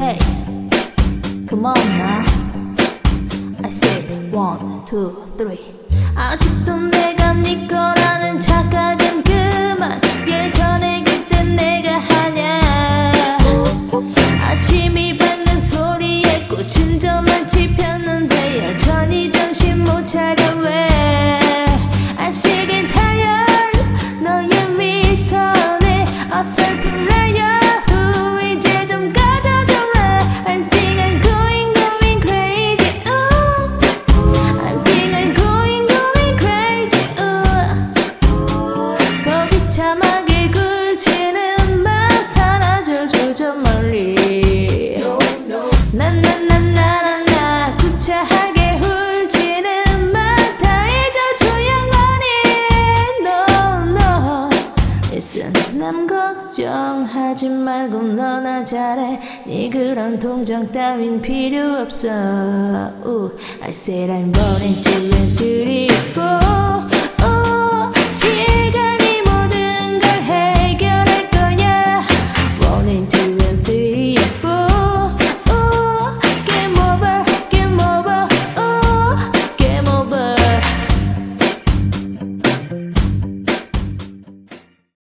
Hey, come on now. I said one, two, three. 아직도 내가 네 거라는 착각은 그만. 예전에 그때 내가 하냐. 아침이 밝는 소리에 꽃은 저만치 폈는데 여전히 정신 못 차려 왜 I'm sick and tired 너의 미소에 어설픈 라이 남 걱정하지 말고 너나 잘해 네 그런 동정 따윈 필요 없어 Ooh, I said I'm born into and three four